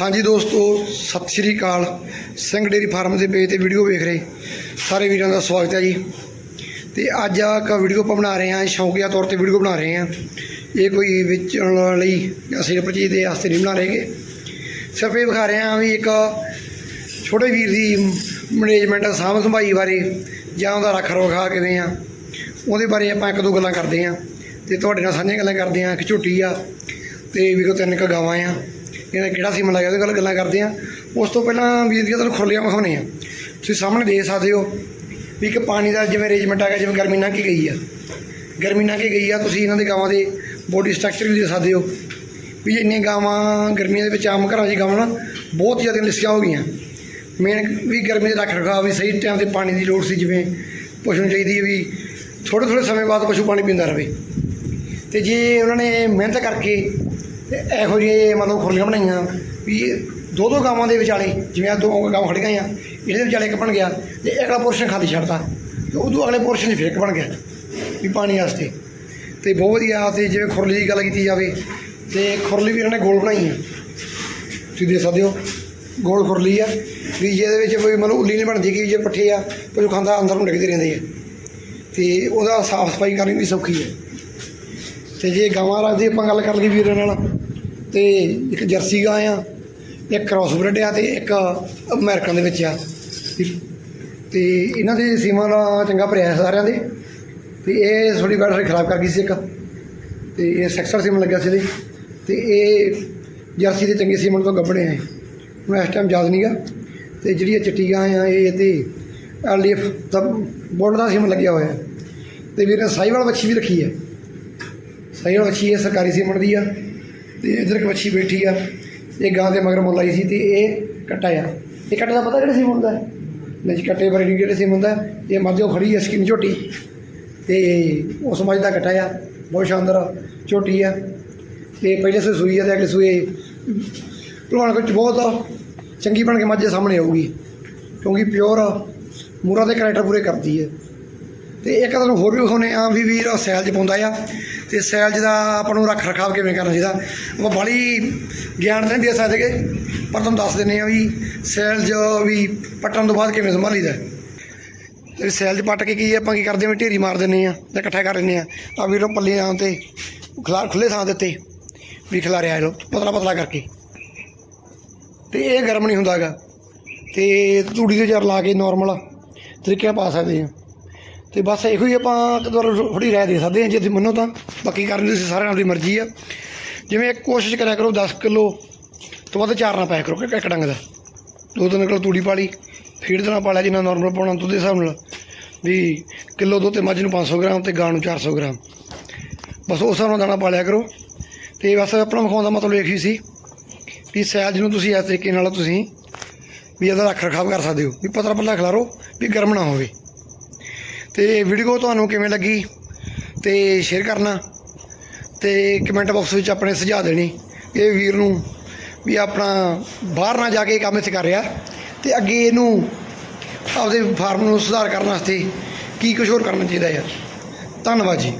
ਹਾਂਜੀ ਦੋਸਤੋ, ਸਤਿ ਸ਼੍ਰੀ ਅਕਾਲ। ਸਿੰਘ ਡੇਰੀ ਫਾਰਮ ਦੇ ਪੇਜ ਤੇ ਵੀਡੀਓ ਵੇਖ ਰਹੇ ਸਾਰੇ ਵੀਰਾਂ ਦਾ ਸਵਾਗਤ ਹੈ ਜੀ। ਤੇ ਅੱਜ ਆ ਇੱਕ ਵੀਡੀਓ ਆਪਾਂ ਬਣਾ ਰਹੇ ਹਾਂ, ਸ਼ੌਕੀਆ ਤੌਰ ਤੇ ਵੀਡੀਓ ਬਣਾ ਰਹੇ ਹਾਂ। ਇਹ ਕੋਈ ਵੇਚਣ ਲਈ ਅਸੀਂ ਸੇਲ ਪਰਚੇਜ ਦੇ ਵਾਸਤੇ ਨਹੀਂ ਬਣਾ ਰਹੇਗੇ ਸਿਰਫ ਇਹ ਵਿਖਾ ਰਹੇ ਹਾਂ ਵੀ ਇੱਕ ਛੋਟੇ ਵੀਰ ਦੀ ਮੈਨੇਜਮੈਂਟ ਸਾਂਭ ਸੰਭਾਈ ਬਾਰੇ, ਜਾਂ ਉਹਦਾ ਰੱਖ ਰਖਾਅ ਕਿਵੇਂ ਆ, ਉਹਦੇ ਬਾਰੇ ਆਪਾਂ ਇੱਕ ਦੋ ਗੱਲਾਂ ਕਰਦੇ ਹਾਂ। ਤੇ ਤੁਹਾਡੇ ਨਾਲ ਸਾਂਝੀਆਂ ਗੱਲਾਂ ਕਰਦੇ ਹਾਂ, ਇੱਕ ਝੋਟੀ ਆ, ਤੇ ਵੀ ਤਿੰਨ ਕੁ ਗਾਵਾਂ ਆ। ਇਹਦਾ ਕਿਹੜਾ ਸੀਮਨ ਲੱਗਿਆ ਉਹਦੇ ਗੱਲ ਗੱਲਾਂ ਕਰਦੇ ਆ। ਉਸ ਤੋਂ ਪਹਿਲਾਂ ਵੀਰ ਦੀਆਂ ਤੁਹਾਨੂੰ ਖੁਰਲੀਆਂ ਵਿਖਾਉਣੇ ਆ। ਤੁਸੀਂ ਸਾਹਮਣੇ ਦੇਖ ਸਕਦੇ ਹੋ ਵੀ ਇੱਕ ਪਾਣੀ ਦਾ ਜਿਵੇਂ ਅਰੇਂਜਮੈਂਟ ਆ ਗਿਆ ਜਿਵੇਂ ਗਰਮੀ ਲੰਘ ਕੇ ਗਈ ਆ। ਗਰਮੀ ਲੰਘ ਕੇ ਗਈ ਆ, ਤੁਸੀਂ ਇਹਨਾਂ ਦੇ ਗਾਵਾਂ ਦੇ ਬੋਡੀ ਸਟਰਕਚਰ ਵੀ ਦੇਖ ਸਕਦੇ ਹੋ। ਵੀ ਇੰਨੀਆਂ ਗਾਵਾਂ ਗਰਮੀਆਂ ਦੇ ਵਿੱਚ ਆਮ ਘਰਾਂ 'ਚ ਗਾਵਾਂ ਨਾ ਬਹੁਤ ਜ਼ਿਆਦਾ ਲਿਸੀਆਂ ਹੋ ਗਈਆਂ। ਮੇਨ ਵੀ ਗਰਮੀ ਦੇ ਰੱਖ ਰਖਾਅ ਵੀ ਸਹੀ ਟਾਈਮ ਤੇ ਪਾਣੀ ਦੀ ਲੋੜ ਸੀ, ਜਿਵੇਂ ਪਸ਼ੂ ਨੂੰ ਚਾਹੀਦੀ ਹੈ ਵੀ ਥੋੜ੍ਹੇ ਥੋੜ੍ਹੇ ਸਮੇਂ ਬਾਅਦ ਪਸ਼ੂ ਪਾਣੀ ਪੀਂਦਾ ਰਹੇ। ਤੇ ਜੇ ਉਹਨਾਂ ਨੇ ਮਿਹਨਤ ਕਰਕੇ ਤੇ ਇਹੋ ਜਿਹੇ ਮਤਲਬ ਖੁਰਲੀਆਂ ਬਣਾਈਆਂ ਵੀ ਦੋ ਦੋ ਗਾਵਾਂ ਦੇ ਵਿਚਾਲੇ, ਜਿਵੇਂ ਆ ਦੋ ਗਾਵਾਂ ਖੜ ਗਈਆਂ, ਇਹਦੇ ਵਿਚਾਲੇ ਇੱਕ ਬਣ ਗਿਆ ਤੇ ਅਗਲਾ ਪੋਰਸ਼ਨ ਖਾਲੀ ਛੱਡਤਾ। ਤੇ ਉਦੋਂ ਅਗਲੇ ਪੋਰਸ਼ਨ 'ਚ ਫਿਰ ਇੱਕ ਬਣ ਗਿਆ ਵੀ ਪਾਣੀ ਵਾਸਤੇ। ਤੇ ਬਹੁਤ ਵਧੀਆ ਤੇ ਜਿਵੇਂ ਖੁਰਲੀ ਦੀ ਗੱਲ ਕੀਤੀ ਜਾਵੇ ਤੇ ਖੁਰਲੀ ਵੀ ਇਹਨਾਂ ਨੇ ਗੋਲ ਬਣਾਈ ਆ। ਤੁਸੀਂ ਦੇਖ ਸਕਦੇ ਹੋ, ਗੋਲ ਖੁਰਲੀ ਆ, ਵੀ ਜਿਹਦੇ ਵਿੱਚ ਕੋਈ ਮਤਲਬ ਉੱਲੀ ਨਹੀਂ ਬਣਦੀ ਕਿ ਜੇ ਪੱਠੇ ਆ ਉਹ ਖਾਂਦਾ ਅੰਦਰ ਨੂੰ ਡਿੱਗਦੇ ਰਹਿੰਦੇ ਆ। ਤੇ ਉਹਦਾ ਸਾਫ਼ ਸਫ਼ਾਈ ਕਰਨੀ ਵੀ ਸੌਖੀ ਹੈ ਤੇ ਜੇ ਗਾਵਾਂ ਦਾ ਦੀ ਆਪਾਂ ਗੱਲ ਕਰ ਲਈਏ ਵੀਰਾਂ ਨਾਲ ਤੇ ਇੱਕ ਜਰਸੀ ਗਾਂ ਆ, ਇੱਕ ਕ੍ਰਾਸ ਬਰੀਡ ਆ ਤੇ ਇੱਕ ਅਮਰੀਕਨ ਦੇ ਵਿੱਚ ਆ। ਤੇ ਇਹਨਾਂ ਦੇ ਸੀਮਾਂ ਦਾ ਚੰਗਾ ਭਰਿਆ ਸਾਰਿਆਂ ਦੇ। ਤੇ ਇਹ ਥੋੜੀ ਬੈਟਰੀ ਖਰਾਬ ਕਰ ਗਈ ਸੀ ਇੱਕ। ਤੇ ਇਹ ਸੈਕਸਰ ਸੀਮਨ ਲੱਗਿਆ ਸੀ ਇਹਦੇ। ਤੇ ਇਹ ਜਰਸੀ ਦੇ ਚੰਗੇ ਸੀਮਨ ਤੋਂ ਗੱਬਣੇ ਆ। ਇਹ। ਹੁਣ ਇਸ ਟਾਈਮ ਯਾਦ ਨਹੀਂਗਾ ਤੇ ਜਿਹੜੀ ਇਹ ਚਿੱਟੀ ਗਾਂ ਆ, ਇਹ ਤੇ ਐਲਡੀਐਫ ਦਾ ਬੋਰਡ ਦਾ ਸੀਮਨ ਲੱਗਿਆ ਹੋਇਆ। ਹੈ। ਤੇ ਵੀਰ ਨੇ ਸਾਈਵਾਲ ਵੱਛੀ ਵੀ ਰੱਖੀ ਹੈ ਸਾਈਵਾਲ ਵੱਛੀ ਇਹ ਸਰਕਾਰੀ ਸੀਮਨ ਦੀ ਆ। ਤੇ ਇਧਰ ਇੱਕ ਵੱਛੀ ਬੈਠੀ ਆ, ਇਹ ਗਾਂ ਦੇ ਮਗਰ ਮੁੱਲ ਆਈ ਸੀ ਤੇ ਇਹ ਕੱਟਾ ਆ। ਇਹ ਕੱਟੇ ਦਾ ਪਤਾ ਕਿਹੜੇ ਸੀਮਨ ਹੁੰਦਾ? ਨਹੀਂ ਕੱਟੇ ਬਾਰੇ ਕਿਹੜੇ ਸੀਮਨ ਹੁੰਦਾ। ਇਹ ਮੱਝ ਉਹ ਖੜੀ ਹੈ ਸਕਿਨ ਝੋਟੀ। ਤੇ ਉਸ ਮੱਝ ਦਾ ਕੱਟਾ ਆ, ਬਹੁਤ ਸ਼ਾਨਦਾਰ ਝੋਟੀ ਆ। ਤੇ ਪਹਿਲੇ ਸੇ ਸੂਈ ਆ ਤੇ ਅਗਲੇ ਸੂਏ ਭਲਵਾਨ ਵਿੱਚ ਬਹੁਤ ਚੰਗੀ ਬਣ ਕੇ ਮੱਝ ਦੇ ਸਾਹਮਣੇ ਆਊਗੀ। ਕਿਉਂਕਿ ਪਿਓਰ ਮੂਰਾ ਦੇ ਕਰੈਕਟਰ ਪੂਰੇ ਕਰਦੀ ਹੈ ਤੇ ਇੱਕ ਤੁਹਾਨੂੰ ਹੋਰ ਵੀ ਵਿਖਾਉਂਦੇ ਆ ਵੀ ਵੀਰ ਸੈਲ 'ਚ ਪਾਉਂਦਾ ਆ। ਤੇ ਸੈਲ ਦਾ ਆਪਾਂ ਨੂੰ ਰੱਖ ਰਖਾਵ ਕਿਵੇਂ ਕਰਨਾ ਚਾਹੀਦਾ? ਆਪਾਂ ਬਾਹਲੀ ਗਿਆਨ ਤਾਂ ਨਹੀਂ ਦੇ ਸਕਦੇ ਪਰ ਤੁਹਾਨੂੰ ਦੱਸ ਦਿੰਦੇ ਆ ਵੀ ਸੈਲ 'ਚ ਵੀ ਪੱਟਣ ਤੋਂ ਬਾਅਦ ਕਿਵੇਂ ਸੰਭਾਲੀਦਾ ਤੇ ਸੈਲ 'ਚ ਪੱਟ ਕੇ ਕੀ ਆਪਾਂ ਕੀ ਕਰਦੇ ਹਾਂ ਵੀ ਢੇਰੀ ਮਾਰ ਦਿੰਦੇ ਆ ਜਾਂ ਇਕੱਠਾ ਕਰ ਲੈਂਦੇ ਆ। ਆ ਵੀਰ ਨੂੰ ਪੱਲੇ ਥਾਂ ਤੇ ਖਿਲਾ ਖੁੱਲੇ ਥਾਂ ਦਿੱਤੇ ਵੀ ਖਿਲਾਰਿਆ ਲੋ ਪਤਲਾ ਪਤਲਾ ਕਰਕੇ। ਤੇ ਇਹ ਗਰਮ ਨਹੀਂ ਹੁੰਦਾਗਾ ਤੇ ਤੂੜੀ ਦੇ ਜਰ ਲਾ ਕੇ ਨਾਰਮਲ ਤਰੀਕੇ ਪਾ ਸਕਦੇ ਆ। ਤੇ ਬਸ ਇਹੋ ਹੀ ਆਪਾਂ ਕਦੋਂ ਥੋੜੀ ਰਾਏ ਦੇ ਸਕਦੇ ਹਾਂ, ਜੇ ਤੁਸੀਂ ਮੰਨੋ ਤਾਂ। ਬਾਕੀ ਕਰਨ ਦੀ ਸਾਰਿਆਂ ਦੀ ਮਰਜ਼ੀ ਆ। ਜਿਵੇਂ ਇੱਕ ਕੋਸ਼ਿਸ਼ ਕਰਿਆ ਕਰੋ 10 ਕਿਲੋ ਤੋਂ ਵੱਧ ਚਾਰ ਨਾ ਪਾਇਆ ਕਰੋ ਕਿ ਇੱਕ ਡੰਗ ਦਾ। ਦੋ ਤਿੰਨ ਕਿਲੋ ਤੂੜੀ ਪਾਲੀ ਫੀਡ ਦੇ ਪਾਲਿਆ ਜਿੰਨਾ ਨਾਰਮਲ ਪਾਉਣਾ ਦੁੱਧ ਦੇ ਹਿਸਾਬ ਨਾਲ। ਵੀ ਕਿਲੋ ਦੁੱਧ ਤੇ ਮੱਝ ਨੂੰ 500 ਗ੍ਰਾਮ ਤੇ ਗਾਂ ਨੂੰ 400 ਗ੍ਰਾਮ। ਬਸ ਉਸ ਹਿਸਾਬ ਨਾਲ ਦਾਣਾ ਪਾਲਿਆ ਕਰੋ। ਤੇ ਬਸ ਆਪਣਾ ਵਿਖਾਉਣ ਦਾ ਮਤਲਬ ਇਹੀ ਸੀ ਵੀ ਸੈਲ ਨੂੰ ਤੁਸੀਂ ਇਸ ਤਰੀਕੇ ਨਾਲ ਤੁਸੀਂ ਵੀ ਇਹਦਾ ਰੱਖ ਰਖਾਵ ਕਰ ਸਕਦੇ ਹੋ, ਵੀ ਪਤਲਾ ਪਤਲਾ ਖਿਲਾਰੋ, ਵੀ ਗਰਮ ਨਾ ਹੋਵੇ। ਤੇ ਵੀਡੀਓ ਤੁਹਾਨੂੰ ਕਿਵੇਂ ਲੱਗੀ? ਤੇ ਸ਼ੇਅਰ ਕਰਨਾ। ਤੇ ਕਮੈਂਟ ਬਾਕਸ ਵਿੱਚ ਆਪਣੇ ਸੁਝਾਅ ਦੇਣੇ। ਇਹ ਵੀਰ ਨੂੰ ਵੀ ਆਪਣਾ ਬਾਹਰ ਨਾ ਜਾ ਕੇ ਕੰਮ ਇੱਥੇ ਕਰ ਰਿਹਾ। ਤੇ ਅੱਗੇ ਇਹਨੂੰ ਆਪਦੇ ਫਾਰਮ ਨੂੰ ਸੁਧਾਰ ਕਰਨ ਵਾਸਤੇ ਕੀ ਕੁਝ ਹੋਰ ਕਰਨਾ ਚਾਹੀਦਾ ਯਾਰ। ਧੰਨਵਾਦ ਜੀ।